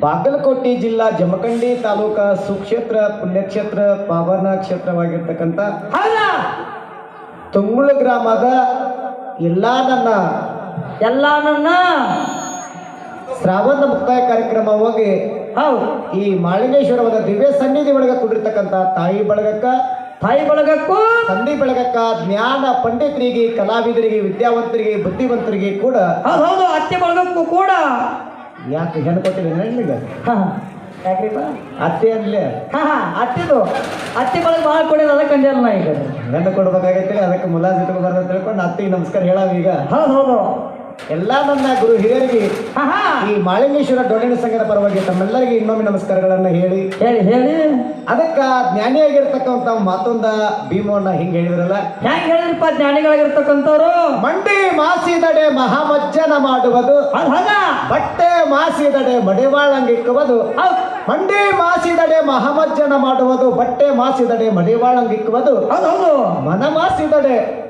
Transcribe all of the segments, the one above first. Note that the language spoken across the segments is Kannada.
ಬಾಗಲಕೋಟೆ ಜಿಲ್ಲಾ ಜಮಖಂಡಿ ತಾಲೂಕಾ ಸುಕ್ಷೇತ್ರ ಪುಣ್ಯಕ್ಷೇತ್ರ ಪಾವನ ಕ್ಷೇತ್ರವಾಗಿರ್ತಕ್ಕಂಥ ತುಂಗುಳು ಗ್ರಾಮದ ಎಲ್ಲ ನನ್ನ ಎಲ್ಲ ನನ್ನ ಶ್ರಾವಣ ಮುಕ್ತಾಯ ಕಾರ್ಯಕ್ರಮ ಹೋಗಿ ಹೌದು. ಈ ಮಾಳಿಂಗೇಶ್ವರವದ ದಿವ್ಯ ಸನ್ನಿಧಿ ಬಳಗ ಕೂಡಿರ್ತಕ್ಕಂಥ ತಾಯಿ ಬಳಗಕ್ಕ ತಾಯಿ ಬಳಗಕ್ಕೂ ತಂದೆ ಬಳಗಕ್ಕ ಜ್ಞಾನ ಪಂಡಿತರಿಗೆ ಕಲಾವಿದರಿಗೆ ವಿದ್ಯಾವಂತರಿಗೆ ಬುದ್ಧಿವಂತರಿಗೆ ಕೂಡ ಹೌದು ಹೌದು ಅತ್ತೆ ಬಳಗಕ್ಕೂ ಕೂಡ ಯಾಕೆ ಹೆಣ್ಣು ಕೊಟ್ಟಿದ್ದೀನಿ ನಿಮಗೆ ಹಾ, ಯಾಕ್ರಿಪ್ಪ? ಅತ್ತೆ ಅಲ್ಲೇ ಹಾ ಹಾ ಅತ್ತೆದು. ಅತ್ತೆ ಬಳಗ ಭಾಳ ಕೊಡಿದ ಅದಕ್ಕೆ ಅಂದ್ಯಲ್ಲ ನಾ ಈಗ. ಹೆಣ್ಣು ಕೊಡ್ಬೇಕಾಗೈತಿ ಅದಕ್ಕೆ ಮುಲಾಜ್ ಇಟ್ಕೊಂಡು ತಿಳ್ಕೊಂಡು ಅತ್ತಿಗೆ ನಮಸ್ಕಾರ ಹೇಳಾವ ಈಗ. ಹೌದು ಹೌದು. ಎಲ್ಲ ನನ್ನ ಗುರು ಹಿರಿಯರಿಗೆ ಈ ಮಾಳಿಂಗೇಶ್ವರ ಡೊಳ್ಳಿನ ಸಂಘದ ಪರವಾಗಿ ತಮ್ಮೆಲ್ಲರಿಗೆ ಇನ್ನೊಮ್ಮೆ ನಮಸ್ಕಾರಗಳನ್ನ ಹೇಳಿ. ಹೇಳಿ ಹೇಳಿ. ಅದಕ್ಕ ಜ್ಞಾನಿಯಾಗಿರ್ತಕ್ಕಂಥ ಮತ್ತೊಂದ ಭೀಮವನ್ನ ಹಿಂಗೆ ಹೇಳಿದ್ರಲ್ಲ. ಹೆಂಗ್ ಹೇಳಿದ್ರಪ್ಪ ಜ್ಞಾನಿಗಳಾಗಿರ್ತಕ್ಕಂಥವ್ರು? ಮಂಡಿ ಮಾಸಿದಡೆ ಮಹಾಮಜ್ಜನ ಮಾಡುವುದು. ಬಟ್ಟೆ ಮಾಸಿದಡೆ ಮಡಿವಾಳಂಗಿಕ್ಕುವುದು. ಮಂಡಿ ಮಾಸಿದಡೆ ಮಹಾಮಜ್ಜನ ಮಾಡುವುದು. ಬಟ್ಟೆ ಮಾಸಿದಡೆ ಮಡಿವಾಳಂಗಿಕ್ಕುವುದು. ಮನ ಮಾಸಿದಡೆ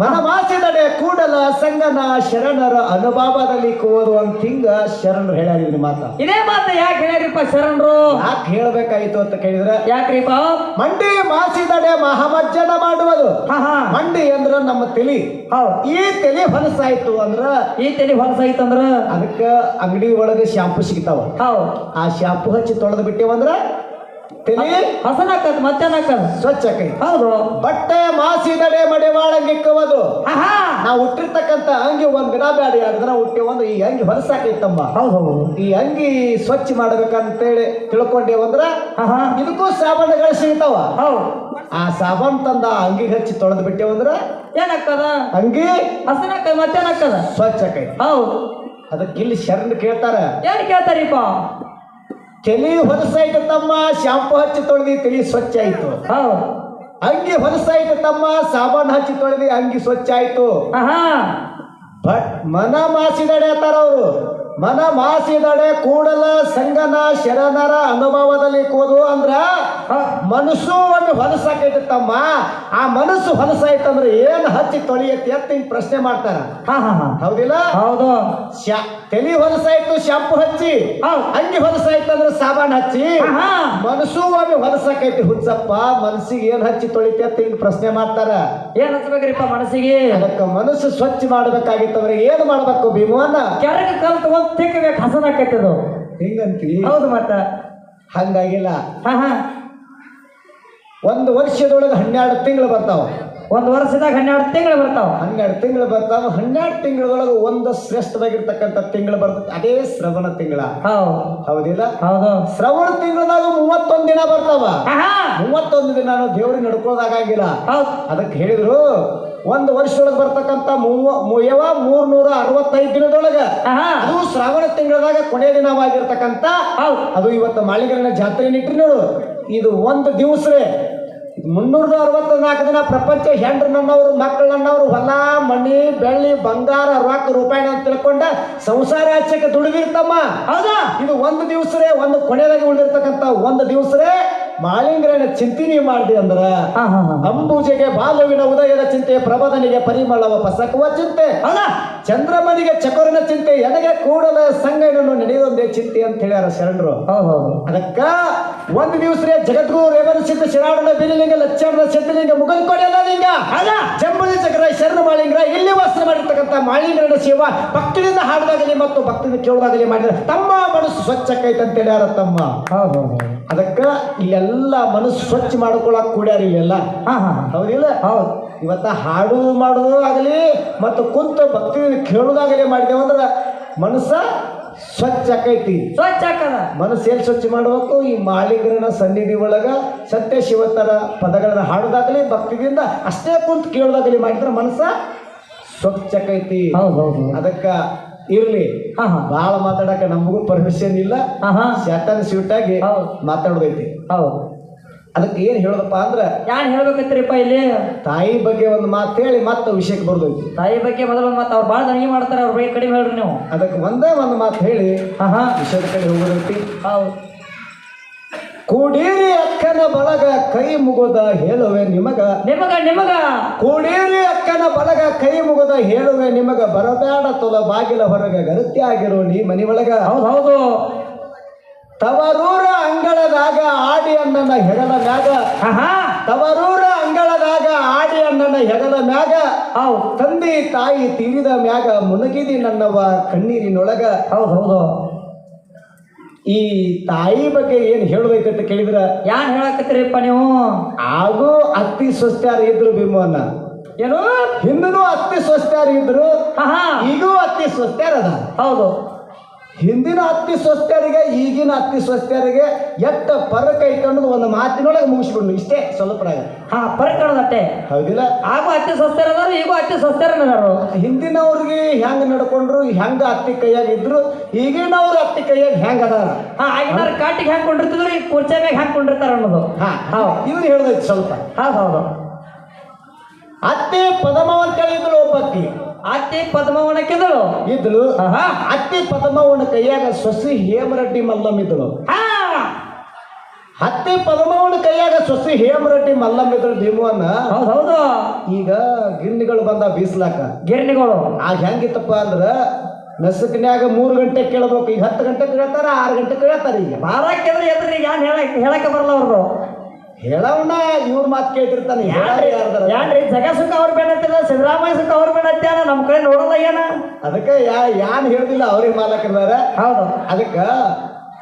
ಮನ ಮಾಸಿದಡೆ ಕೂಡಲ ಸಂಗನ ಶರಣರ ಅನುಭವದಲ್ಲಿ ಕೂರು ಅಂತ ಹಿಂಗ ಶರಣರು ಹೇಳ್ಯಾರ ಮಾತ. ಇದೇ ಮಾತ ಯಾಕೆ ಹೇಳ್ಯಾರಿಪ್ಪ ಶರಣರು? ಯಾಕೆ ಹೇಳ್ಬೇಕಾಯ್ತು ಅಂತ ಕೇಳಿದ್ರೆ ಯಾಕ್ರಿಪ್ಪ? ಮಂಡಿ ಮಾಸಿದಡೆ ಮಹಾಮಜ್ಜನ ಮಾಡುವುದು. ಮಂಡಿ ಅಂದ್ರ ನಮ್ಮ ತಲಿ. ಈ ತಲೆ ಹೊಲಸಾಯ್ತು ಅಂದ್ರ ಈ ತಲೆ ಹೊಲಸಾಯ್ತಂದ್ರ ಅದಕ್ಕ ಅಂಗಡಿ ಒಳಗೆ ಶಾಂಪು ಸಿಗ್ತಾವ. ಆ ಶಾಂಪು ಹಚ್ಚಿ ತೊಳೆದು ಬಿಟ್ಟೇವಂದ್ರ ತಲಿ ಹಸನಕ್ಕದ್ ಮತ್ತೇನಕ್ಕದ ಸ್ವಚ್ಛ ಕೈ ಹೌದು. ಬಟ್ಟೆ ಮಾಸಿದಡೆ ಮಡೆ ಹಾ ಹಾ ನಾವು ಹುಟ್ಟಿರ್ತಕ್ಕಂಥ ಅಂಗಿ ಒಂದ್ ಗಿಡ ಬ್ಯಾಡ ಎರಡು ದಿನ ಒಂದು ಈ ಅಂಗಿ ಹೊಲಸಾಕೈತಮ್ಮ ಹೌದು ಈ ಅಂಗಿ ಸ್ವಚ್ಛ ಮಾಡ್ಬೇಕಂತೇಳಿ ತಿಳ್ಕೊಂಡೇವಂದ್ರ ಇದಕ್ಕೂ ಸಾಬಣ್ಣಗಳು ಸಿಗ್ತಾವ. ಹೌದು. ಆ ಸಾಬಾನ್ ತಂದ ಅಂಗಿ ಹಚ್ಚಿ ತೊಳೆದು ಬಿಟ್ಟೇವಂದ್ರ ಏನಕ್ಕದ? ಅಂಗಿ ಹಸನಕ್ಕದ ಮತ್ತೇನಾಗ್ತದ ಸ್ವಚ್ಛ ಕೈ ಹೌದು. ಅದಕ್ಕೆ ಇಲ್ಲಿ ಶರಣ ಕೇಳ್ತಾರ. ಏನ್ ಕೇಳ್ತಾರಿಪ್ಪ? ತಲಿ ಹೊಲಸಾಯ್ತು ತಮ್ಮ ಶಾಂಪು ಹಚ್ಚಿ ತೊಳೆದಿ ತಲೆ ಸ್ವಚ್ಛ ಆಯ್ತು. ಅಂಗಿ ಹೊಲಸಾಯ್ತು ತಮ್ಮ ಸಾಬಾನ್ ಹಚ್ಚಿ ತೊಳೆದಿ ಅಂಗಿ ಸ್ವಚ್ಛ ಆಯ್ತು. ಬಟ್ ಮನ ಮಾಸಿದಡೆ ಅಂತಾರ ಅವರು. ಮನ ಮಾಸಿದಡೆ ಕೂಡಲ ಸಂಗನ ಶರಣರ ಅನುಭವದಲ್ಲಿ ಕೂದು ಅಂದ್ರ ಮನಸ್ಸು ಒಂದು ಹೊಲಸಾಕೈತಿ ತಮ್ಮ ಆ ಮನಸ್ಸು ಹೊಲಸಾಯ್ತಂದ್ರೆ ಏನ್ ಹಚ್ಚಿ ತೊಳಿಯತಿ ಅಂತ ಹಿಂಗ್ ಪ್ರಶ್ನೆ ಮಾಡ್ತಾರ. ಹೌದಿಲ್ಲ? ಹೌದು. ತಲೆ ಹೊಲಸಾಯ್ತು ಶಾಂಪು ಹಚ್ಚಿ. ಅಂಗಿ ಹೊಲಸಾಯ್ತಂದ್ರೆ ಸಾಬಾನ್ ಹಚ್ಚಿ. ಮನಸ್ಸು ಒಮ್ಮೆ ಹೊಲಸಾಕೈತಿ ಹುಚ್ಚಪ್ಪ ಮನಸ್ಸಿಗೆ ಏನ್ ಹಚ್ಚಿ ತೊಳಿತಿ ಅಂತ ಹಿಂಗ್ ಪ್ರಶ್ನೆ ಮಾಡ್ತಾರ. ಏನ್ ಹಚ್ಬೇಕ್ರಿಪ್ಪ ಮನಸ್ಸಿಗೆ? ಅದಕ್ಕ ಮನಸ್ಸು ಸ್ವಚ್ಛ ಮಾಡ್ಬೇಕಾಗಿತ್ತಂದ್ರೆ ಏನ್ ಮಾಡ್ಬೇಕು ಭೀಮವನ್ನ? ಕೆರಗ ಕಲ್ ತಗೊಂಡ್ ತಿಕ್ಕಬೇಕು ಹಸನಾಕೈತದು ಹಿಂಗಂತೀವಿ ಹೌದು ಮತ್ತ ಹಂಗಾಗಿಲ್ಲ. ಹಾ ಹಾ. ಒಂದು ವರ್ಷದೊಳಗೆ ಹನ್ನೆರಡು ತಿಂಗಳು ಬರ್ತಾವ. ಒಂದು ವರ್ಷದಾಗ ಹನ್ನೆರಡು ತಿಂಗಳು ಬರ್ತಾವ. ಹನ್ನೆರಡು ತಿಂಗಳು ಬರ್ತಾವ. ಹನ್ನೆರಡು ತಿಂಗಳೊಳಗೆ ಒಂದು ಶ್ರೇಷ್ಠವಾಗಿರ್ತಕ್ಕಂಥ ತಿಂಗಳು ಬರ್ತದೆ ಅದೇ ಶ್ರವಣ ತಿಂಗಳ. ಹೌದು. ಹೌದಿಲ್ಲ? ಹೌದು. ಶ್ರವಣ ತಿಂಗಳದಾಗ ಮೂವತ್ತೊಂದು ದಿನ ಬರ್ತಾವ. ಮೂವತ್ತೊಂದು ದಿನ ನಾವು ದೇವ್ರಿಗೆ ನಡ್ಕೊಳ್ಳೋದಾಗಿಲ್ಲ ಹೌದು. ಅದಕ್ಕೆ ಹೇಳಿದ್ರು ಒಂದು ವರ್ಷದೊಳಗೆ ಬರ್ತಕ್ಕಂಥ ಮೂವ ಮೂರ್ ನೂರ ಅರವತ್ತೈದು ದಿನದೊಳಗೆ. ಅದು ಶ್ರಾವಣ ತಿಂಗಳದಾಗ ಕೊನೆಯ ದಿನವಾಗಿರ್ತಕ್ಕಂಥ. ಅದು ಇವತ್ತು ಮಾಳಿಗರನ ಜಾತ್ರೆ ನಿಟ್ರಿ ನೋಡು. ಇದು ಒಂದು ದಿವಸರೇ ಮುನ್ನೂರ ಅರವತ್ತ ನಾಲ್ಕು ದಿನ ಪ್ರಪಂಚ ಹೆಂಡ್ರು ನನ್ನವರು ಮಕ್ಕಳು ನನ್ನವರು ಹೊಲ ಮಣಿ ಬೆಳ್ಳಿ ಬಂಗಾರ ರೊಕ್ಕ ರೂಪಾಯಿ ಅಂತ ತಿಳ್ಕೊಂಡ ಸಂಸಾರ ಆಚೆಗೆ ದುಡಿದಿರ್ತಮ್ಮ. ಹೌದಾ? ಇದು ಒಂದು ದಿವಸರೇ ಒಂದು ಕೊನೆಯದಾಗಿ ಉಳಿದಿರ್ತಕ್ಕಂಥ ಒಂದು ದಿವಸರೇ ಮಾಳಿಂಗರನ ಚಿಂತಿನಿ ಮಾಡ್ದಿ ಅಂದ್ರ ಅಂಬುಜೆಗೆ ಬಾಲುವಿನ ಉದಯದ ಚಿಂತೆ ಪ್ರಬದನಿಗೆ ಪರಿಮಳವ ಪಸಕುವ ಚಿಂತೆ. ಅಣ್ಣ! ಚಂದ್ರಮನಿಗೆ ಚಕೋರನ ಚಿಂತೆ ಎನಗೆ ಕೂಡಲ ಸಂಗನನ್ನು ನಡೆಯೋದೇ ಚಿಂತೆ ಅಂತ ಹೇಳ್ಯಾರ ಶರಣರು. ಒಂದ್ ಅದಕ್ಕ ಒಂದು ದಿವಸರೇ ಜಗದ್ಗುರು ರೇವನ ಸಿದ್ಧ ಶಿರಾಡನ ಬಿರಿಲಿಂಗ ಲಚ್ಚಾಡನ ಸಿದ್ಧಲಿಂಗ ಮುಗಲ್ ಕೊಡೆಯಲ್ಲ ಲಿಂಗ. ಜಂಬಲಿ ಚಕ್ರ ಶರಣ ಮಾಳಿಂಗ್ರ ಇಲ್ಲಿ ವಾಸನೆ ಮಾಡಿರ್ತಕ್ಕಂಥ ಮಾಳಿಂಗ್ರನ ಶಿವ ಭಕ್ತಿಯಿಂದ ಹಾಡದಾಗಲಿ ಮತ್ತು ಭಕ್ತಿಯಿಂದ ಕೇಳಿದಾಗಲಿ ಮಾಡಿದ್ರೆ ತಮ್ಮ ಮನಸ್ಸು ಸ್ವಚ್ಛಕ್ಕೈತಂತ ಅಂತ ಹೇಳ್ಯಾರ ತಮ್ಮ. ಹೌದು. ಅದಕ್ಕ ಇಲ್ಲೆಲ್ಲ ಮನಸ್ಸು ಸ್ವಚ್ಛ ಮಾಡ್ಕೊಳಕ್ ಕೂಡ್ಯಾರ ಇಲ್ಲೆಲ್ಲ? ಹಾ ಹಾ ಹೌದಿಲ್ಲ? ಹೌದು. ಇವತ್ತ ಹಾಡು ಮಾಡೋದು ಆಗಲಿ ಮತ್ತು ಕುಂತು ಭಕ್ತಿ ಕೇಳೋದಾಗಲಿ ಮಾಡಿದೆವು ಮನಸ್ಸು ಮನಸ್ಸ ಸ್ವಚ್ಛ ಆಕೈತಿ. ಸ್ವಚ್ಛ ಹಾಕದ ಮನಸ್ಸು ಏನ್ ಸ್ವಚ್ಛ ಮಾಡಬೇಕು? ಈ ಮಾಲೀಕರನ ಸನ್ನಿಧಿ ಒಳಗ ಸತ್ಯ ಶಿವತರ ಪದಗಳನ್ನ ಹಾಡೋದಾಗಲಿ ಭಕ್ತಿಯಿಂದ ಅಷ್ಟೇ ಕುಂತು ಕೇಳೋದಾಗಲಿ ಮಾಡಿದ್ರೆ ಮನಸ್ಸ ಸ್ವಚ್ಛ ಆಕೈತಿ. ಹೌದು ಹೌದು. ಅದಕ್ಕ ಇರ್ಲಿ. ಹಾ ಹಾ. ಭಾಳ ಮಾತಾಡಕ ನಮಗೂ ಪರ್ಮಿಷನ್ ಇಲ್ಲ. ಹಾ ಹಾ. ಶಾಟನ್ ಆಗಿ ಹೌದು. ಮಾತಾಡೋದೈತಿ ಹೌದು. ಅದಕ್ಕೆ ಏನ್ ಹೇಳೋದಪ್ಪ ಅಂದ್ರ ಯಾರು ಹೇಳ್ಬೇಕಂತ್ರಿಪ್ಪ ಇಲ್ಲಿ? ತಾಯಿ ಬಗ್ಗೆ ಒಂದು ಮಾತು ಹೇಳಿ ಮತ್ತೆ ವಿಷಯಕ್ಕೆ ಬರ್ದೈತಿ ತಾಯಿ ಬಗ್ಗೆ ಮೊದಲು ಮತ್ತೆ ಅವ್ರು ಭಾಳ ದಂಗೆ ಮಾಡ್ತಾರೆ ಅವ್ರ ಬಗ್ಗೆ ಕಡಿಮೆ ಹೇಳ್ರಿ ನೀವು. ಅದಕ್ಕೆ ಒಂದೇ ಒಂದು ಮಾತು ಹೇಳಿ ಹಾ ಹಾ. ವಿಷಯದ ಕಡೆ ಹೋಗೋದೈತಿ ಹೌದು. ಕೂಡೀರಿ ಅಕ್ಕನ ಬಳಗ ಕೈ ಮುಗುದ ಹೇಳುವೆ ನಿಮಗ. ನಿಮಗ ನಿಮಗ. ಕೂಡೇರಿ ಅಕ್ಕನ ಬಳಗ ಕೈ ಮುಗುದ ಹೇಳುವೆ ನಿಮಗ. ಬರಬೇಡ ತೊಲ ಬಾಗಿಲ ಹೊರಗ ಗರತಿ ಆಗಿರೋ ನೀ ಮನಿ ಒಳಗ ಹೌದು. ಹೌದು ಅಣ್ಣನ ಹೆಗಲ ಮ್ಯಾಗ. ತವರೂರ ಅಂಗಳದಾಗ ಆಡಿ ಅಣ್ಣನ ಹೆಗಲ ಮ್ಯಾಗ. ತಂದೆ ತಾಯಿ ತೀರಿದ ಮ್ಯಾಗ ಮುನಗಿದಿ ನನ್ನವ ಕಣ್ಣೀರಿನೊಳಗ. ಹೌದು ಹೌದು. ಈ ತಾಯಿ ಬಗ್ಗೆ ಏನು ಹೇಳಬೇಕಂತ ಅಂತ ಕೇಳಿದ್ರ ಯಾರು ಹೇಳಕತ್ತೀರಿಪ್ಪ ನೀವು? ಆಗೂ ಅತ್ತಿ ಸ್ವಸ್ತ್ಯಾರ ಇದ್ರು ಬಿಂಬವನ್ನ ಏನು? ಹಿಂದೂ ಅತ್ತಿ ಸ್ವಸ್ತ್ಯಾರ ಇದ್ರು ಈಗೂ ಅತ್ತಿ ಸ್ವಸ್ತ್ಯಾರ ಅದ. ಹೌದು. ಹಿಂದಿನ ಅತ್ತಿ ಸ್ವಸ್ಥರಿಗೆ ಈಗಿನ ಅತ್ತಿ ಸ್ವಸ್ಥರಿಗೆ ಎತ್ತ ಪರಕ ಇಟ್ಕೊಂಡು ಒಂದು ಮಾತಿನೊಳಗೆ ಮುಗಿಸ್ಬಿಡ್ನು. ಇಷ್ಟೇ ಸ್ವಲ್ಪ ಹಾ ಪರ್ಕಣದಟ್ಟೆ ಹೌದಿಲ್ಲ? ಆಗ ಅತ್ತಿ ಸ್ವಸ್ಥರ ಅದಾರು ಅತ್ತಿ ಅತ್ತೆ ಸ್ವಸ್ಥರ ಹಿಂದಿನವ್ರಿಗೆ ಹೆಂಗ್ ನಡ್ಕೊಂಡ್ರು ಹೆಂಗ ಅತ್ತಿ ಕೈಯಾಗ ಇದ್ರು ಈಗಿನವ್ರು ಅತ್ತಿ ಕೈಯಾಗ ಹೆಂಗ್ ಅದಾರ? ಹಾ ಆಗಿನಾರ ಕಾಟಿಗೆ ಹ್ಯಾಂಗ್ ಕೊಂಡಿರ್ತಿದ್ರು ಈಗ ಕುರ್ಚೆ ಮ್ಯಾಗ ಹ್ಯಾಂಗ್ ಕೊಂಡಿರ್ತಾರ ಅನ್ನೋದು. ಹಾ ಹೌದು. ಇವ್ರು ಹೇಳ್ದೈತಿ ಸ್ವಲ್ಪ. ಹಾ ಹೌದು. ಅತ್ತೆ ಪದಮವಂತ ಹೇಳಿದ್ರು ಒಬ್ಬಕ್ಕಿ. ಅತ್ತೆ ಪದ್ಮವನ ಕೆದಳು. ಇದ್ಳು. ಅತ್ತಿ ಪದಮವನ ಕೈಯಾಗ ಸೊಸಿ ಹೇಮರೆಡ್ಡಿ ಮಲ್ಲಮ್ಮ ಇದ್ಳು ಹತ್ತಿ ಪದಮವನ ಕೈಯಾಗ ಸೊಸಿ ಹೇಮರೆಡ್ಡಿ ಮಲ್ಲಮ್ಮ ಇದ್ಳು ಭೀಮವನ್ನ. ಹೌದು ಹೌದು ಈಗ ಗಿರ್ಣಿಗಳು ಬಂದ ಬೀಸ್ಲಾಕ. ಗಿರಣಿಗಳು. ಆಗ ಹೆಂಗಿತ್ತಪ್ಪ ಅಂದ್ರ ನಸುಕನ್ಯಾಗ ಮೂರು ಗಂಟೆ ಕೇಳಬೇಕು ಈಗ ಹತ್ತು ಗಂಟೆ ಕೇಳ್ತಾರ ಆರು ಗಂಟೆ ಕೇಳ್ತಾರ ಈಗ. ಬಾರಕ್ಕೆದ್ರೆ ಎದ್ರಿ ಯಾನ್ ಹೇಳಕ್ ಹೇಳಕ್ಕೆ ಬರಲ್ಲ ಅವ್ರದ್ದು ಹೇಳವನ ಇವ್ರ ಮಾತು ಕೇಳ್ತಿರ್ತಾನೆ. ಯಾರು ಯಾರ್ದಾರ? ಯಾನ್ರಿ ಜಗ ಸುಖ ಅವ್ರ ಬೇಡತ್ತಿಲ್ಲ ಸಿದ್ದರಾಮಯ್ಯ ಸುಖ ಅವ್ರ ಬೇಡತ್ಯಾನ ನಮ್ಮ ಕಡೆ ನೋಡಲ್ಲ ಏನ? ಅದಕ್ಕೆ ಯಾ ಯಾನ್ ಹೇಳ್ದಿಲ್ಲ ಅವ್ರಿಗೆ ಮಾಲಕರಿದಾರ ಹೌದು. ಅದಕ್ಕ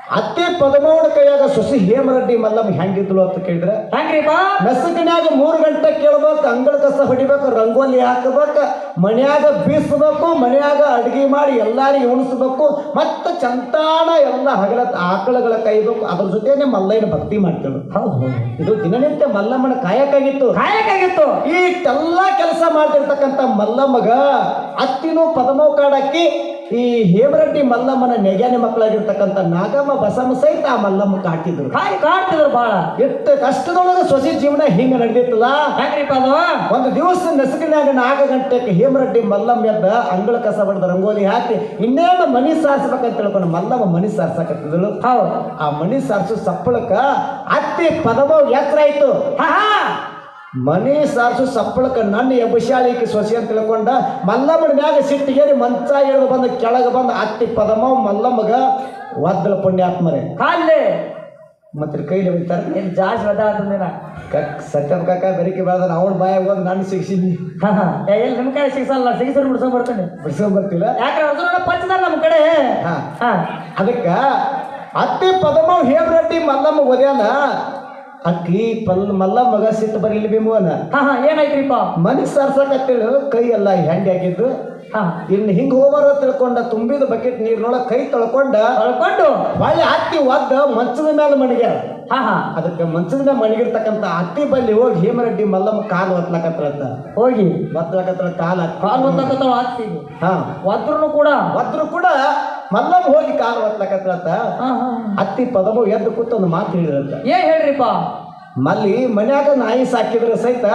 ಅತ್ತೆ ಪದಮವನ ಕೈಯಾಗ ಸೊಸಿ ಹೇಮರೆಡ್ಡಿ ಮಲ್ಲಮ್ಮ ಹೆಂಗಿದ್ಲು ಅಂತ ಕೇಳಿದ್ರೆ ಹೆಂಗ್ರಿಪ್ಪ? ನಸಕಿನ್ಯಾಗ ಮೂರು ಗಂಟೆ ಕೇಳ್ಬೇಕು ಅಂಗಳ ಕಸ ಹೊಡಿಬೇಕು ರಂಗೋಲಿ ಹಾಕಬೇಕು ಮನ್ಯಾಗ ಬೀಸಬೇಕು ಮನ್ಯಾಗ ಅಡುಗೆ ಮಾಡಿ ಎಲ್ಲಾರಿಗೆ ಉಣಿಸ್ಬೇಕು ಮತ್ತೆ ಚಂತಾನ ಎಲ್ಲ ಹಗಲ ಆಕಳಗಳ ಕೈಬೇಕು ಅದ್ರ ಜೊತೆನೆ ಮಲ್ಲಯ್ಯನ ಭಕ್ತಿ ಮಾಡ್ತೇವೆ. ಹೌದು. ಇದು ದಿನನಿತ್ಯ ಮಲ್ಲಮ್ಮನ ಕಾಯಕ್ಕಾಗಿತ್ತು. ಕಾಯಕಾಗಿತ್ತು ಇತ್ತೆಲ್ಲ ಕೆಲಸ ಮಾಡ್ತಿರ್ತಕ್ಕಂಥ ಮಲ್ಲಮ್ಮಗ ಅತ್ತಿನೂ ಪದಮೋ ಕಾಡಕ್ಕಿ ಈ ಹೇಮರಟ್ಟಿ ಮಲ್ಲಮ್ಮನ ನೆಗ್ಯಾನೆ ಮಕ್ಕಳಾಗಿರ್ತಕ್ಕಂಥ ನಾಗಮ್ಮ ಬಸಮ್ಮ ಸಹಿತ ಆ ಮಲ್ಲಮ್ಮ ಕಾಟಿದ್ರು ಹಾಗೆ ಕಾಡ್ತಿದ್ರು ಬಾಳ. ಎಷ್ಟು ಕಷ್ಟದೊಳಗೆ ಸೊಸಿ ಜೀವನ ಹಿಂಗ ನಡೆದಿತ್ತಲ್ಲ? ಹೆಂಗ್ರಿಪ್ಪ ಅದು? ಒಂದು ದಿವಸ ನಸುಕಿನಾಗ ನಾಲ್ಕು ಗಂಟೆಗೆ ಹೇಮರಟ್ಟಿ ಮಲ್ಲಮ್ಮ ಎದ್ದ ಅಂಗಳ ಕಸ ಬಡ್ದ ರಂಗೋಲಿ ಹಾಕಿ ಇನ್ನೇನು ಮನಿ ಸಾರಿಸ್ಬೇಕಂತ ತಿಳ್ಕೊಂಡು ಮಲ್ಲಮ್ಮ ಮನಿ ಸಾರ್ಸಕತ್ತಿದ್ರು ಹೌದು. ಆ ಮನಿ ಸಾರಿಸೋ ಸಪ್ಪಳಕ್ಕ ಅತ್ತಿ ಪದಮ ಎತ್ತರ ಆಯ್ತು. ಹಾ. ಮನಿ ಸಾರಿಸು ಸಪ್ಪಳಕ್ಕೆ ನನ್ನ ಎಬ್ಬಶಾಳಿಕೆ ಸೊಸಿ ಅಂತ ತಿಳ್ಕೊಂಡ ಮಲ್ಲಮ್ಮನ ಮ್ಯಾಗ ಸಿಟ್ಟಿಗೇರಿ ಮಂಚ ಬಂದು ಕೆಳಗೆ ಬಂದು ಅಟ್ಟಿ ಪದಮ ಮಲ್ಲಮ್ಮಗ ಒದ್ದಲ ಪುಣ್ಯಾತ್ಮರೇ. ಕಾಲೇ ಮತ್ತೆ ಕೈಲಿ ಬಿಡ್ತಾರೆ ನೀನು ಜಾಸ್ತಿ ಅಂತಂದಿನ ಕಕ್ ಸತ್ಯಂ ಕಾಕ ಬೆರಿಕೆ ಬೆಳೆದ ಅವನ ಬಾಯಾಗ ನನ್ನ ನಾನು ಸಿಗಿಸಿನಿ. ಹಾ ಎಲ್ಲಿ ನಿಮ್ಮ ಕಡೆ ಸಿಗ್ಸಲ್ಲ? ಸಿಗಿಸರ್ ಬಿಡ್ಸೋ ಬರ್ತಾನೆ. ಬಿಡ್ಸೋ ಬರ್ತಿಲ್ಲ? ಯಾಕಂದ್ರೆ ಅರ್ಜುನ ಪಂಚದ ನಮ್ಮ ಕಡೆ? ಹಾ. ಹಾಂ. ಅದಕ್ಕ ಅತ್ತಿ ಪದಮ ಹೇಬ್ರಟ್ಟಿ ಮಲ್ಲಮ್ಮ ಒದ್ಯಾನ. ಅಕ್ಕಿ ಪಲ್ ಮಗ ಸಿಟ್ಟು ಬರಲಿ ಬಿಂಬುವನ ಹಾ ಹಾ ಏನಾಯ್ತ್ರಿಪ್ಪ? ಮನಿ ಸಾರ್ಸಕತ್ತೇಳು ಕೈ ಎಲ್ಲ ಹೆಂಡಿ ಹಾಕಿದ್ದು ಹಾ. ಇನ್ನು ಹಿಂಗ್ ಹೋಗಾರ ತಿಳ್ಕೊಂಡ ತುಂಬಿದ ಬಕೆಟ್ ನೀರ್ನೊಳಗ ಕೈ ತೊಳ್ಕೊಂಡ ತೊಳ್ಕೊಂಡು? ಬಾಳೆ ಹತ್ತಿ ಒದ್ದ ಮಂಚದ ಮೇಲೆ ಮಣಿಗೆ ಹಾ ಹಾ. ಅದಕ್ಕೆ ಮಂಚದ ಮೇಲೆ ಮಣಿಗಿರ್ತಕ್ಕಂಥ ಅತ್ತಿ ಬಲ್ಲಿ ಹೋಗಿ ಹೇಮರೆಡ್ಡಿ ಮಲ್ಲಮ್ಮ ಕಾಲು ಒತ್ಲಕತ್ರತ್ತ ಹೋಗಿ? ಒತ್ಲಕತ್ರ ಕಾಲ ಕಾಲು ಒತ್ತಕತ್ತಾವ ಹಾಕ್ತೀವಿ ಹಾ. ಒದ್ರೂ ಕೂಡ? ಒದ್ರು ಕೂಡ ಮಲ್ಲಮ್ಮ ಹೋಗಿ ಕಾಲು ಒತ್ಲಕತ್ರತ್ತ ಅತ್ತಿ ಪದಮು ಎದ್ದು ಕೂತು ಒಂದು ಮಾತು ಹೇಳಿದ್ರಂತ. ಏನ್ ಹೇಳ್ರಿಪ್ಪ? ಮಲ್ಲಿ ಮನ್ಯಾಗ ನಾಯಿ ಸಾಕಿದ್ರೆ ಸಹಿತ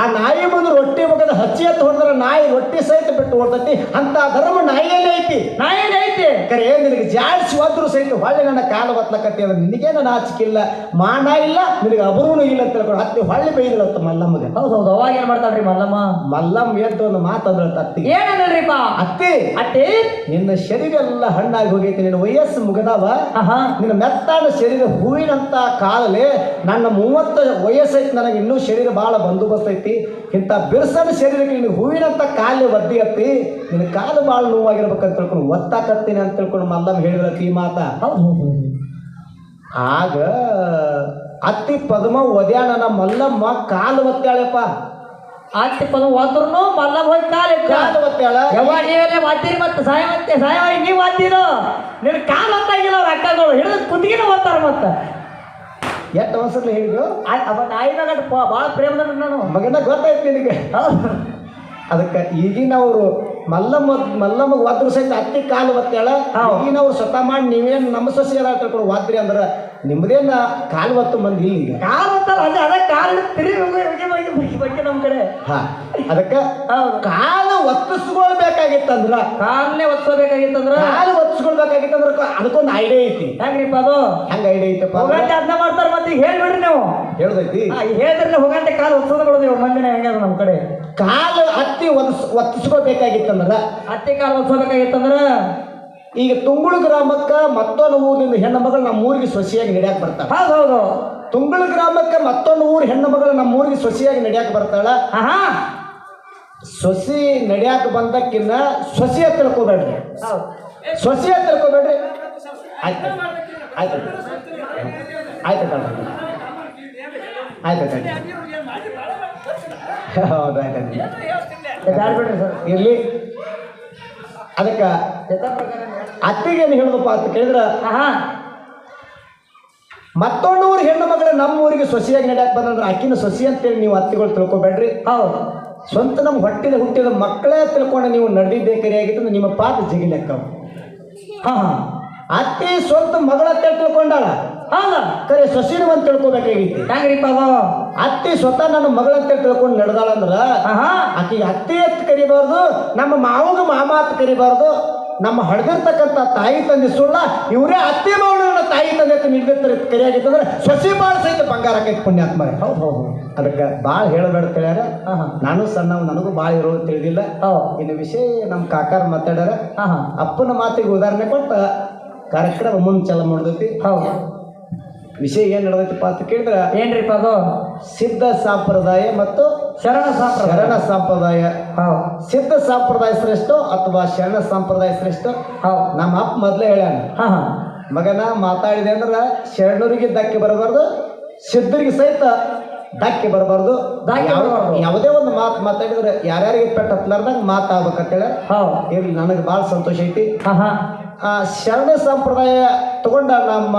ಆ ನಾಯಿ ಬಂದು ರೊಟ್ಟಿ ಮುಗದ ಹಚ್ಚಿ ಎತ್ತು ಹೊಡೆದ್ರೆ ನಾಯಿ ರೊಟ್ಟಿ ಸಹಿತ ಬಿಟ್ಟು ಹೊಡ್ತೈತಿ ಅಂತ ಧರ್ಮ ನಾಯಿಯಲ್ಲೇ ಐತಿ. ನಾಯಿ ಏನ್ ಐತಿ. ಕರೆ ನಿನಗೆ ಜಾಡ್ಸಿ ಹೋದ್ರು ಸಹಿತ ಹೊಳ್ಳಿ ನನ್ನ ಕಾಲು ಬತ್ಲಕತ್ತಿ ಅಂದ್ರೆ ನಿನಗೇನು ನಾಚಿಕಿಲ್ಲ ಮಾನ ಇಲ್ಲ ನಿನಗೆ ಅಬರೂನು ಇಲ್ಲ ಅಂತ ತಿಳ್ಕೊಂಡು ಹತ್ತಿ ಹೊಳ್ಳಿ ಅಂತ ಮಲ್ಲಮ್ಮಗೆ. ಹೌದು ಹೌದು ಅವಾಗ ಏನ್ ಮಾಡ್ತಾಳ್ರಿ ಮಲ್ಲಮ್ಮ? ಮಲ್ಲಮ್ಮ ಎದ್ದು ಒಂದು ಮಾತಂದ್ರೆ ಅತ್ತಿ ಏನಂದ್ರಿಪ್ಪ ಅತ್ತಿ ಅತ್ತಿ? ನಿನ್ನ ಶರೀರ ಎಲ್ಲ ಹಣ್ಣಾಗಿ ಹೋಗೈತಿ. ನಿನ್ನ ವಯಸ್ಸು ಮುಗದಾವ. ನಿನ್ನ ಮೆತ್ತಾದ ಶರೀರ ಹೂವಿನಂತ ಕಾಲಲ್ಲಿ ನನ್ನ ಮೂವತ್ತು ವಯಸ್ಸೈತಿ ನನಗೆ ಇನ್ನೂ ಶರೀರ ಬಹಳ ಬಂದೋಬಸ್ತ್ ಐತಿ. ಇಂಥ ಬಿರ್ಸನ ಶರೀರಕ್ಕೆ ನಿನಗೆ ಹೂವಿನಂತ ಕಾಲು ಒದ್ದಿ ಅತ್ತಿ ನಿನ್ನ ಕಾಲು ಭಾಳ ನೋವಾಗಿರ್ಬೇಕಂತ ತಿಳ್ಕೊಂಡು ಒತ್ತಾಕತ್ತೀನಿ ಅಂತ ತಿಳ್ಕೊಂಡು ಮಲ್ಲಮ್ಮ ಹೇಳಿದ್ರತಿ ಈ ಮಾತ. ಆಗ ಅತ್ತಿ ಪದ್ಮ ಒದ್ಯಾಣ ನಮ್ಮ ಮಲ್ಲಮ್ಮ ಕಾಲು ಒತ್ತಾಳೆಪ್ಪ. ಅತ್ತಿ ಪದ ಒದ್ರು ಮಲ್ಲಮ್ಮ ಹೋಗಿ ಕಾಲು ಕಾಲು ಒತ್ತಾಳ. ಯವ್ವ ನೀವೆಲ್ಲ ಮತ್ತೆ? ಸಾಯ ಮತ್ತೆ? ಸಾಯವಾಗಿ ನೀವು ವಾದ್ತೀರೋ ನಿನ್ನ ಕಾಲು ಒತ್ತಾಗಿಲ್ಲ ಅವ್ರ ಅಕ್ಕಗಳು. ಹಿಡಿದು ಕುತ್ತಿಗೆನ ಓದ್ತಾರ ಮತ್ತೆ. ಎಷ್ಟು ಅವಸರ ಹೇಳಿದ್ರು ಆ- ಅವತ್ತು ನಾಯಿನಾಗ ಭಾಳ ಪ್ರೇಮದ ನಾನು. ಮಗನ ಗೊತ್ತಾಯ್ತು ನಿನಗೆ. ಅದಕ್ಕೆ ಈಗಿನ ಅವರು ಮಲ್ಲಮ್ಮ ಮಲ್ಲಮ್ಮಗೆ ಒದ್ರು ಸಹಿತ ಅತ್ತಿ ಕಾಲು ಒತ್ತೇಳ. ಈಗಿನವ್ರು ಸ್ವತಃ ಮಾಡಿ ನೀವೇನು ನಮ್ಮ ಸಸಿ ಅದ ತಿಳ್ಕೊಂಡು ವಾದ್ರಿ ಅಂದ್ರೆ ನಿಮ್ದೇನ ಕಾಲು ಒತ್ತು ಮಂದಿ ಇಲ್ಲ ಅದಕ್ಕ ಕಾಲ ಅಂತಾರ ಅದೇ ಅದೇ ಕಾಲು ತಿರುಗಿ ಹೋಗಿ ಹೋಗಿ ಹೋಗಿ ಹೋಗಿ ಬಗ್ಗೆ ನಮ್ಮ ಕಡೆ? ಹಾ ಅದಕ್ಕೆ ಕಾಲು ಒತ್ತಿಸ್ಕೊಳ್ಬೇಕಾಗಿತ್ತಂದ್ರ? ಕಾಲನ್ನೇ ಒತ್ಕೋಬೇಕಾಗಿತ್ತಂದ್ರ ಕಾಲು ಒತ್ತಿಸ್ಕೊಳ್ಬೇಕಾಗಿತ್ತಂದ್ರ ಅದಕ್ಕೊಂದು ಐಡಿಯಾ ಐತಿ. ಹೆಂಗ್ರಿಪ್ಪ ಅದು? ಹೆಂಗ ಐಡಿಯಾ ಐತಪ್ಪ ಹೋಗಂಟೆ ಅದನ್ನ ಮಾಡ್ತಾರ ಮತ್ತೆ ಈಗ ಹೇಳ್ಬಿಡ್ರಿ ನೀವು. ಹೇಳ್ದೈತಿ. ಹೇಳಿದ್ರೆ ಹೋಗಂಟೆ ಕಾಲು ಕೊಡೋದು ಮಂದಿನ ಹೆಂಗದ ನಮ್ಮ ಕಡೆ? ಕಾಲು ಹತ್ತಿ ಒತ್ತಿಸ್ಕೊಳ್ಬೇಕಾಗಿತ್ತಂದ್ರ? ಹತ್ತಿ ಕಾಲು ಒತ್ಸೋಬೇಕಾಗಿತ್ತಂದ್ರ ಈಗ ತುಂಗುಳು ಗ್ರಾಮಕ್ಕೆ ಮತ್ತೊಂದು ಊರಿನ ಹೆಣ್ಣು ಮಗಳು ನಮ್ಮ ಊರಿಗೆ ಸೊಸೆಯಾಗಿ ನಡ್ಯಾಕ ಬರ್ತಾಳ. ಹೌದು ಹೌದು. ತುಂಗುಳು ಗ್ರಾಮಕ್ಕೆ ಮತ್ತೊಂದು ಊರು ಹೆಣ್ಣು ಮಗಳು ನಮ್ಮ ಊರಿಗೆ ಸೊಸೆಯಾಗಿ ನಡ್ಯಾಕ ಬರ್ತಾಳ. ಆಹಾ ಸೊಸಿ ನಡ್ಯಾಕ ಬಂದಕ್ಕಿನ್ನ ಸೊಸೆಯ ತಿಳ್ಕೊಬೇಡ್ರಿ. ಸೊಸೆಯ ತಿಳ್ಕೊಬೇಡ್ರಿ. ಆಯ್ತು. ಆಯ್ತು. ಆಯ್ತು ಕಣ್ರಿ ಆಯ್ತು ಕಣ್ರಿ ಹೌದು ಆಯ್ತು ಇರ್ಲಿ. ಅದಕ್ಕೆ ಅತ್ತಿಗೆ ಏನು ಹೇಳುದಪ್ಪ ಅಂತ ಕೇಳಿದ್ರೆ? ಮತ್ತೊಂದೂರು ಮತ್ತೊಂದು ಊರು ಹೆಣ್ಣು ಮಗಳು ನಮ್ಮ ಊರಿಗೆ ಸೊಸೆಯಾಗಿ ನಡೆಯಕ್ಕೆ ಬಂದ್ರೆ ಅಕ್ಕಿನ ಸೊಸಿ ಅಂತೇಳಿ ನೀವು ಅತ್ತಿಗಳು ತಿಳ್ಕೊಬೇಡ್ರಿ. ಹೌದು. ಸ್ವಂತ ನಮ್ಮ ಹೊಟ್ಟಿದ ಹುಟ್ಟಿದ ಮಕ್ಕಳೇ ತಿಳ್ಕೊಂಡು ನೀವು ನಡೆದಿದ್ದೇ ಕರಿಯಾಗಿದ್ದು ನಿಮ್ಮ ಪಾದ ಜಿಗಿಲೆಕ್ಕ. ಹಾ ಹಾ. ಅತ್ತಿ ಸ್ವಂತ ಮಗಳ ತಿಳ್ಕೊಂಡಾಳ? ಹೌದು ಕರೆ ಸೊಸಿನ ಅಂತ ತಿಳ್ಕೊಬೇಕಾಗೈತಿ. ಹೆಂಗ್ರಿಪ್ಪ ಅದು ಅತ್ತಿ ಸ್ವತಃ ನನ್ನ ಮಗಳಂತ ತಿಳ್ಕೊಂಡು ನಡೆದಾಳಂದ್ರ ಆಹಾ. ಆಕಿಗೆ ಅತ್ತಿ ಅಂತ ಕರಿಬಾರ್ದು ನಮ್ಮ ಮಾವಗ ಮಾಮ ಅಂತ ಕರಿಬಾರ್ದು. ನಮ್ಮ ಹಡ್ದಿರ್ತಕ್ಕಂಥ ತಾಯಿ ತಂದೆ ಸುಳ್ಳ ಇವರೇ ಅತ್ತಿ ಮಾವನ ತಾಯಿ ತಂದೆ ಅಂತ ನಿರ್ದಿರ್ತಾರೆ ಕರಿಯಾಗಿತ್ತಂದ್ರೆ ಸೊಸಿ ಬಾಳ ಸಹಿತ ಬಂಗಾರ ಆಕೈತಿ ಪುಣ್ಯಾತ್ಮ ಹೌದು ಹೌದು ಅದಕ್ಕೆ ಭಾಳ ಹೇಳಬೇಡ ಕೇಳ್ಯಾರ. ನಾನು ಸಣ್ಣ ನನಗೂ ಭಾಳ ಇರೋದು ತಿಳಿದಿಲ್ಲ. ಇನ್ನು ವಿಷಯ ನಮ್ಮ ಕಾಕಾರ ಮಾತಾಡ್ಯಾರ. ಅಪ್ಪನ ಮಾತಿಗೆ ಉದಾಹರಣೆ ಕೊಟ್ಟ ಕಾರ್ಯಕ್ರಮ ಮುಂದೆ ಚಾಲ ಮಾಡ್ದೈತಿ ಹೌದು. ವಿಷಯ ಏನು ನಡೆದೈತಪ್ಪ ಅಂತ ಕೇಳಿದ್ರೆ ಏನ್ರಿಪ್ಪ ಅದು ಸಿದ್ಧ ಸಂಪ್ರದಾಯ ಮತ್ತು ಶರಣ ಸಂಪ್ರದಾಯ. ಶರಣ ಸಂಪ್ರದಾಯ. ಸಿದ್ಧ ಸಂಪ್ರದಾಯ ಶ್ರೇಷ್ಠ ಅಥವಾ ಶರಣ ಸಂಪ್ರದಾಯ ಶ್ರೇಷ್ಠ? ನಮ್ಮ ಅಪ್ಪ ಮೊದಲೇ ಹೇಳ್ಯಾನ. ಮಗನ ಮಾತಾಡಿದೆ ಅಂದ್ರೆ ಶರಣರಿಗೆ ಧಕ್ಕೆ ಬರಬಾರ್ದು ಸಿದ್ಧರಿಗೆ ಸಹಿತ ಧಕ್ಕೆ ಬರಬಾರ್ದು. ಯಾವುದೇ ಒಂದು ಮಾತು ಮಾತಾಡಿದ್ರೆ ಯಾರ್ಯಾರಿಗೆ ಪೆಟ್ಟು ಹತ್ಲಾರ್ದಂಗೆ ಮಾತಾಡ್ಬೇಕಂತೇಳಿ ಹೌದು. ಇರ್ಲಿ ನನಗೆ ಭಾಳ ಸಂತೋಷ ಐತಿ. ಶರಣ ಸಂಪ್ರದಾಯ ತಗೊಂಡ ನಮ್ಮ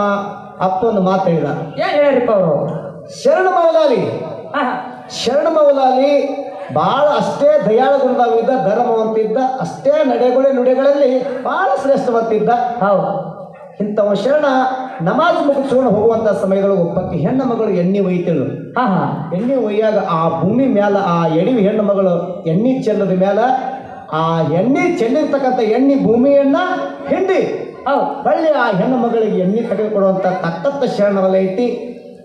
ಅಪ್ಪ ಒಂದು ಮಾತು ಹೇಳಿದ ಏನ್ ಹೇಳಿರಿಪ್ಪ ಅವರು? ಶರಣ ಮೌಲಾಲಿ. ಶರಣ ಮೌಲಾಲಿ ಬಹಳ ಅಷ್ಟೇ ದಯಾಳ ಗುಣದಾವಿದ್ದ ಧರ್ಮವಂತಿದ್ದ ಅಷ್ಟೇ ನಡೆಗುಳೆ ನುಡಿಗಳಲ್ಲಿ ಬಹಳ ಶ್ರೇಷ್ಠವಂತಿದ್ದ. ಹೌದು. ಇಂಥವ ಶರಣ ನಮಾಜ್ ಮುಗಿಸ್ಕೊಂಡು ಹೋಗುವಂತ ಸಮಯಗಳು ಒಬ್ಬಕ್ಕೆ ಹೆಣ್ಣು ಮಗಳು ಎಣ್ಣೆ ಒಯ್ತಿಳು. ಹಾ ಹಾ. ಎಣ್ಣೆ ಒಯ್ಯಾಗ ಆ ಭೂಮಿ ಮ್ಯಾಲ ಆ ಎಡಿವಿ ಹೆಣ್ಣು ಮಗಳು ಎಣ್ಣೆ ಚೆಲ್ಲದ ಮ್ಯಾಲ ಆ ಎಣ್ಣೆ ಚೆಲ್ಲಿರ್ತಕ್ಕಂಥ ಎಣ್ಣೆ ಭೂಮಿಯನ್ನ ಹಿಂಡಿ ಹೌದು ಬಳ್ಳಿ ಆ ಹೆಣ್ಣು ಮಗಳಿಗೆ ಎಣ್ಣೆ ತೆಗೆದುಕೊಡುವಂಥ ತಕ್ಕತ್ತ ಶರಣರಲ್ಲಿ ಐತಿ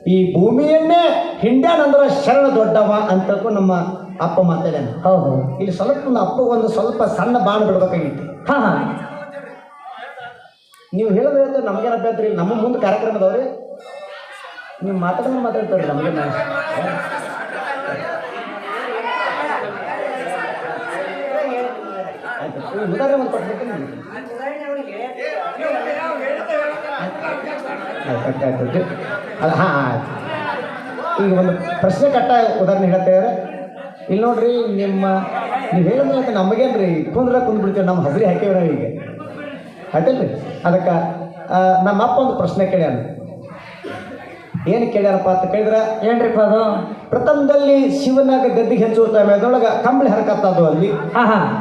ಈ ಭೂಮಿಯನ್ನೇ ಹಿಂಡ್ಯಾನಂದ್ರ ಶರಣ ದೊಡ್ಡವ ಅಂತ ನಮ್ಮ ಅಪ್ಪ ಮಾತಾಡ್ಯಾನ. ಹೌದು. ಇಲ್ಲಿ ಸ್ವಲ್ಪ ನಮ್ಮ ಅಪ್ಪ ಒಂದು ಸ್ವಲ್ಪ ಸಣ್ಣ ಬಾಣ ಬಿಡ್ಬೇಕಾಗಿತ್ತು. ಹಾ ಹಾ. ನೀವು ಹೇಳಿದ್ರೆ ನಮಗೇನು ಅಭ್ಯಂತರ ನಮ್ಮ ಮುಂದೆ ಕಾರ್ಯಕ್ರಮದವ್ರಿ ನೀವು ಮಾತಾಡೋದು ಮಾತಾಡ್ತಾರೆ ನಮಗೆ. ಆಯ್ತು ಉದಾಹರಣೆ ಒಂದು ಕೊಟ್ಬಿಡ್ತೀನಿ ಅದು ಹಾಂ ಆಯ್ತು ಈಗ ಒಂದು ಪ್ರಶ್ನೆ ಕಟ್ಟ ಉದಾಹರಣೆ ಹೇಳ್ತೇವೆ ಇಲ್ಲಿ ನೋಡ್ರಿ ನಿಮ್ಮ ನೀವು ಹೇಳಿದ್ರೆ ನಮಗೇನ್ರಿ? ಕುಂದ್ರ ಕುಂದ್ ಬಿಡ್ತೀವಿ ನಮ್ಮ ಹಸರಿ ಹಾಕಿವ್ರ ಈಗ. ಆಯ್ತಲ್ರಿ? ಅದಕ್ಕೆ ನಮ್ಮ ಅಪ್ಪ ಒಂದು ಪ್ರಶ್ನೆ ಕೇಳ್ಯಾನ. ಏನು ಕೇಳ್ಯಾರಪ್ಪ ಅಂತ ಕೇಳಿದ್ರೆ ಏನ್ರಿಪ್ಪ ಅದು? ಪ್ರಥಮದಲ್ಲಿ ಶಿವನಾಗ ಗದ್ದಿಗೆ ಹೆಚ್ಚುವ ಸಮಯದೊಳಗೆ ಕಂಬಳಿ ಹರಕತ್ತದು ಅಲ್ಲಿ.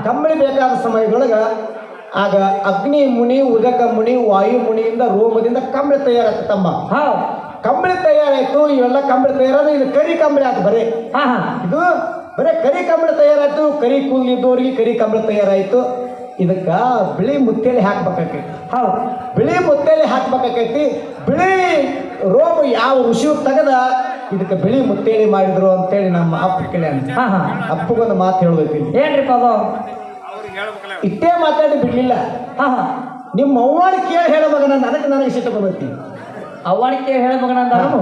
ಕಂಬಳಿ ಬೇಕಾದ ಸಮಯದೊಳಗೆ ಆಗ ಅಗ್ನಿ ಮುನಿ ಉದಕ ಮುನಿ ವಾಯು ಮುನಿಯಿಂದ ರೋಮದಿಂದ ಕಂಬಳಿ ತಯಾರಾಯ್ತು ತಮ್ಮ. ಹಾ. ಕಂಬಳಿ ತಯಾರಾಯ್ತು ಇವೆಲ್ಲ ಕಂಬಳಿ ತಯಾರಾದ್ರೆ ಇದು ಕರಿ ಕಂಬಳಿ ಆಯ್ತು ಬರೀ. ಹಾ ಹಾ. ಇದು ಬರೀ ಕರಿ ಕಂಬಳಿ ತಯಾರಾಯ್ತು ಕರಿ ಕೂದಲಿದ್ದವ್ರಿಗೆ ಕರಿ ಕಂಬಳಿ ತಯಾರಾಯ್ತು. ಇದಕ್ಕ ಬಿಳಿ ಮುತ್ತೇಳಿ ಹಾಕ್ಬೇಕಾಕೈತಿ. ಹೌದು. ಬಿಳಿ ಮುತ್ತೇಳಿ ಹಾಕ್ಬೇಕಾಕೈತಿ. ಬಿಳಿ ರೋಮ ಯಾವ ಋಷಿ ತೆಗದ ಇದಕ್ಕೆ ಬಿಳಿ ಮುತ್ತೇಳಿ ಮಾಡಿದ್ರು ಅಂತೇಳಿ ನಮ್ಮ ಅಪ್ಪ ಹಾ ಹಾ. ಅಪ್ಪಗೊಂದು ಮಾತು ಹೇಳ್ಬೇಕು ಏನ್ರಿ ಏನ್ರಿಪ್ಪ ಅದು ಇಷ್ಟೇ ಮಾತಾಡಿ ಬಿಡ್ಲಿಲ್ಲ. ಹಾ ಹಾ. ನಿಮ್ಮ ಅವ್ವಾಡ ಕೇಳಿ ಹೇಳೋ ಮಗನ ನನಗೆ ನನಗೆ ಸಿಟ್ಟು ಬಂದೈತಿ ಕೇಳಿ ಹೇಳೋ ಮಗನ ಅಂದಾನು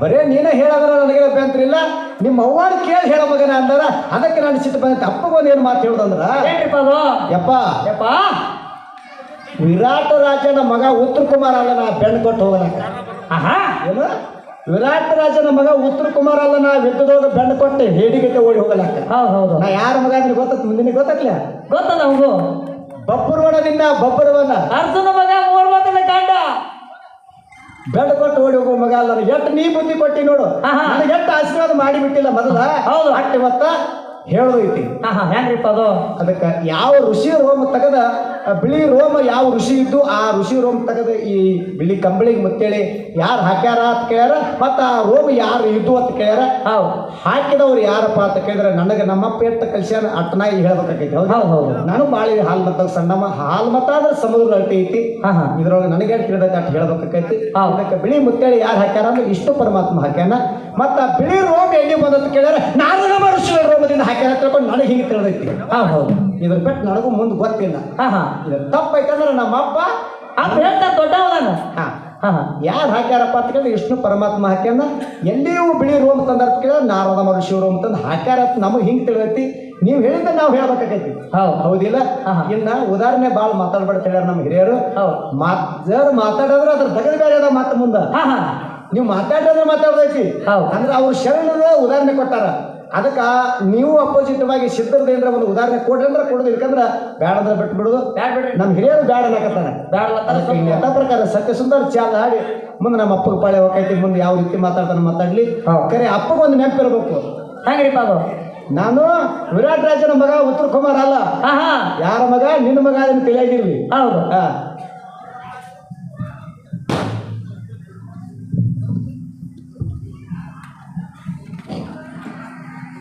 ಬರೇ ನೀನೇ ಹೇಳೋದ್ರ ನನಗೆ ಅಭ್ಯಂತರ ಇಲ್ಲ. ನಿಮ್ಮ ಅವ್ವಾಡ ಕೇಳಿ ಹೇಳೋ ಮಗನ ಅಂದಾರ ಅದಕ್ಕೆ ನಾನು ಸಿಟ್ಟು ಬಂದೈತಿ ಅಪ್ಪಗೊಂದು ಏನು ಮಾತು ಹೇಳುದಂದ್ರ? ಯಪ್ಪ. ಯಪ್ಪ. ವಿರಾಟ ರಾಜನ ಮಗ ಉತ್ತರ ಕುಮಾರ್ ಅಲ್ಲ ನಾ ಬೆಣ್ಣು ಕೊಟ್ಟು ಹೋಗೋಣ ಆಹಾ. ಏನು? ವಿರಾಟ ರಾಜನ ಮಗ ಉತ್ತರ ಕುಮಾರ್ ಅಲ್ಲ ನಾ ವಿದ್ಯುದೊಳಗೆ ಬೆಂಡ್ ಕೊಟ್ಟೆ ಹೇಡಿಗತೆ ಓಡಿ ಹೋಗಲಕ್ಕ. ಹೌದು ಹೌದು ನಾ ಯಾರ ಮಗ ಅಂದ್ರೆ ಗೊತ್ತ ಮುಂದಿನ ಗೊತ್ತಕ್ಲ? ಗೊತ್ತದ ಅವನು ಬಬ್ಬರ್ ಬಬ್ಬರ್ವನ ಅರ್ಜುನ ಮಗ ಮೂರ್ ಮಾತಿನ ಕಾಂಡ. ಬೆಂಡ್ ಕೊಟ್ಟು ಓಡಿ ಹೋಗೋ ಮಗ ಅಲ್ಲ ಎಷ್ಟು ನೀ ಬುದ್ಧಿ ಕೊಟ್ಟಿ ನೋಡು. ನನಗೆ ಎಷ್ಟು ಆಶೀರ್ವಾದ ಮಾಡಿ ಬಿಟ್ಟಿಲ್ಲ ಮೊದಲ. ಹೌದು. ಅಟ್ ಇವತ್ತ ಹೇಳೋದೈತಿ. ಹಾ ಹಾ ಹೆಂಗ್ರಿಪ್ಪ ಅದು? ಅದಕ್ಕೆ ಯಾವ ಋಷಿ ರೋಮ ತೆಗೆದ ಬಿಳಿ ರೋಮ ಯಾವ ಋಷಿ ಇದ್ದು ಆ ಋಷಿ ರೋಮ ತೆಗೆದು ಈ ಬಿಳಿ ಕಂಬಳಿಗೆ ಮತ್ತೇಳಿ ಯಾರು ಹಾಕ್ಯಾರ? ಅಂತ ಕೇಳ್ಯಾರ. ಮತ್ತು ಆ ರೋಮ ಯಾರು ಇದ್ದು ಅಂತ ಕೇಳ್ಯಾರ. ಹೌದು. ಹಾಕಿದವ್ರು ಯಾರಪ್ಪ ಅಂತ ಕೇಳಿದ್ರೆ ನನಗೆ ನಮ್ಮಪ್ಪ ಎತ್ತ ಕಲ್ಸ್ಯಾನ ಅಟ್ಟನಾಗಿ ಹೇಳ್ಬೇಕಾಗೈತಿ. ಹೌದು. ಹೌದು ಹೌದು. ನಾನು ಬಾಳಿ ಹಾಲು ಮತ್ತ ಸಣ್ಣಮ್ಮ. ಹಾಲು ಮತ ಅಂದ್ರೆ ಸಮುದ್ರ ಅಳತೆ ಐತಿ. ಹಾಂ ಹಾ. ಇದ್ರೊಳಗೆ ನನಗೆ ಏನು ತಿಳಿದೈತೆ ಅಷ್ಟು ಹೇಳ್ಬೇಕಾಗೈತಿ. ಆ ಅದಕ್ಕೆ ಬಿಳಿ ಮುತ್ತೇಳಿ ಯಾರು ಹಾಕ್ಯಾರ ಅಂದ್ರೆ ಇಷ್ಟು ಪರಮಾತ್ಮ ಹಾಕ್ಯಾನ. ಮತ್ತು ಆ ಬಿಳಿ ರೋಮ ಎಲ್ಲಿ ಬಂದಂತ ಕೇಳ್ಯಾರ ನಮ್ಮ ಋಷಿ ರೋಮದಿಂದ ಹಾಕ್ಯಾರ ತಿಳ್ಕೊಂಡು ನನಗೆ ಹಿಂಗೆ ತಿಳಿದೈತಿ. ಹಾಂ ಹೌದು. ಇದ್ರ ಬಿಟ್ಟು ನನಗೂ ಮುಂದೆ ಗೊತ್ತಿಲ್ಲ. ಹಾ ಹಾ. ಇದು ತಪ್ಪೈತಂದ್ರೆ ನಮ್ಮ ಅಪ್ಪ ದೊಡ್ಡವನ ಹಾ. ಹಾ ಹಾ. ಯಾರು ಹಾಕ್ಯಾರಪ್ಪ ಅಂತ ಕೇಳಿದ್ರೆ ವಿಷ್ಣು ಪರಮಾತ್ಮ ಹಾಕ್ಯಾನ. ಎಲ್ಲಿಯೂ ಬಿಳಿ ರೂಮ್ ತಂದ ಕೇಳಿದ್ರೆ ನಾರದ ಶಿವ ರೂಮ್ ತಂದು ಹಾಕ್ಯಾರ ನಮಗೆ ಹಿಂಗೆ ತಿಳಿದೈತಿ. ನೀವು ಹೇಳಿದ್ರೆ ನಾವು ಹೇಳ್ಬೇಕಾಗೈತಿ ಹೌದು. ಹೌದಿಲ್ಲ. ಇನ್ನ ಉದಾಹರಣೆ ಬಾಳ್ ಮಾತಾಡ್ಬೇಡ ಹೇಳ್ಯಾರ ನಮ್ಮ ಹಿರಿಯರು. ಮಾತ್ ಜರ್ ಮಾತಾಡಿದ್ರೆ ಅದ್ರ ದಗದ ಬೇರೆ ಅದ ಮತ್ತೆ ಮುಂದೆ. ನೀವು ಮಾತಾಡಿದ್ರೆ ಮಾತಾಡ್ದೈತಿ. ಅಂದ್ರೆ ಅವ್ರು ಶರಣದ ಉದಾಹರಣೆ ಕೊಟ್ಟಾರ. ಅದಕ್ಕ ನೀವು ಅಪೋಸಿಟ್ ಆಗಿ ಏನ್ರ ಒಂದು ಉದಾಹರಣೆ ಕೊಡ್ರಿ ಅಂದ್ರೆ ಕೊಡೋದು ಇಲ್ಕಂದ್ರ ಬ್ಯಾಡ ಅಂದ್ರೆ ಬಿಟ್ಟು ಬಿಡುದು ನಮ್ಮ ಹಿರಿಯರು ಬೇಡ ಅನ್ನಕತ್ತಾನೆ ಯಥಾ ಪ್ರಕಾರ ಸತ್ಯ ಸುಂದರ ಚಾಲ ಹಾಡಿ ಮುಂದೆ ನಮ್ಮ ಅಪ್ಪಗೆ ಪಾಳೆ ಹೋಗೈತಿ ಮುಂದೆ ಯಾವ ರೀತಿ ಮಾತಾಡ್ತಾನೆ ಮಾತಾಡ್ಲಿ. ಕರೆ ಅಪ್ಪಗೊಂದು ನೆನಪಿರ್ಬೇಕು ಹೆಂಗ್ರಿಪ್ಪ ಅದು ನಾನು ವಿರಾಟ್ ರಾಜನ ಮಗ ಉತ್ತರ ಕುಮಾರ್ ಅಲ್ಲ. ಯಾರ ಮಗ? ನಿನ್ನ ಮಗ ಅದನ್ನ ತಿಳಿಯಾಗಿರ್ಲಿ ಹೌದು. ಹಾ.